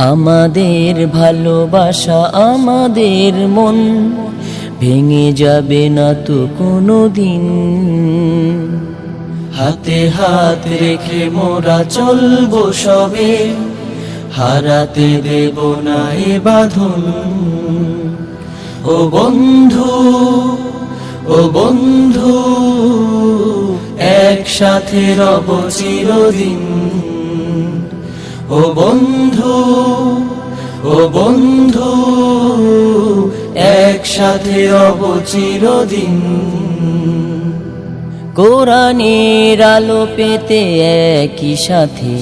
আমাদের ভালোবাসা আমাদের মন ভেঙে যাবে না তো কোনো দিন হাতে হাত রেখে মোরা চলবো সবে, হারাতে দেব না এ বাঁধন। ও বন্ধু ও বন্ধু, একসাথে রব চিরদিন। ও বন্ধু ও বন্ধু, একসাথে রব চিরদিন কোরআনের আলো পেতে একই সাথে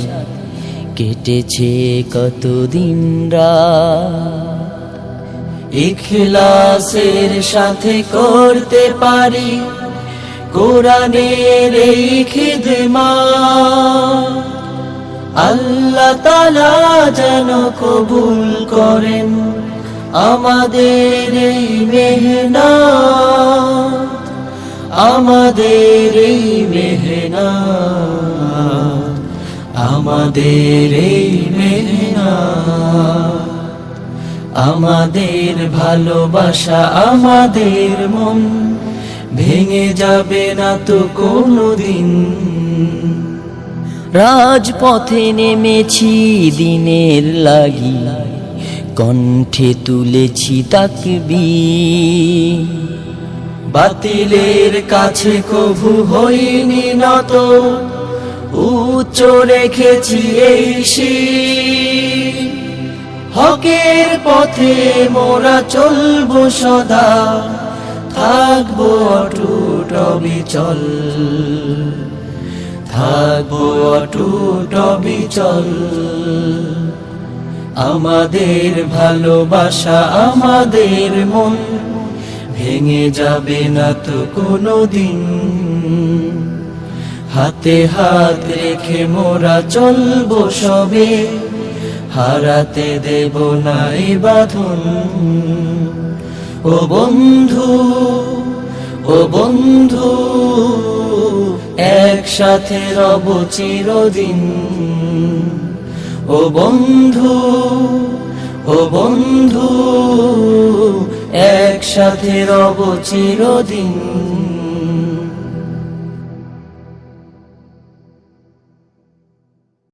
কেটেছে কতদিন ইখলাসের সাথে করতে পারি, কোরআনের এই খিদমা আল্লাহ তালা যেন কবুল করেন আমাদের এই মেহনা আমাদের এই মেহনা আমাদের এই মেহনা আমাদের ভালোবাসা, আমাদের মন ভেঙে যাবে না তো কোনো দিন রাজপথে নেমেছি দিনের লাগি, কণ্ঠে তুলেছি তাকবি বাতিলের কাছে কভু হইনি নত, উচ্চ রেখেছি এই হকের পথে মোরা চলবো সদা, থাকব অটুট অবিচল। থাকব অটুট অবিচল আমাদের ভালোবাসা আমাদের মন, ভেঙে যাবে না তো কোনো দিন হাতে হাত রেখে মোরা চলবো সবে, হারাতে দেব না এ বাঁধন। ও বন্ধু ও বন্ধু একসাথে রব চিরদিন। ও বন্ধু ও বন্ধু একসাথে রব চিরদিন।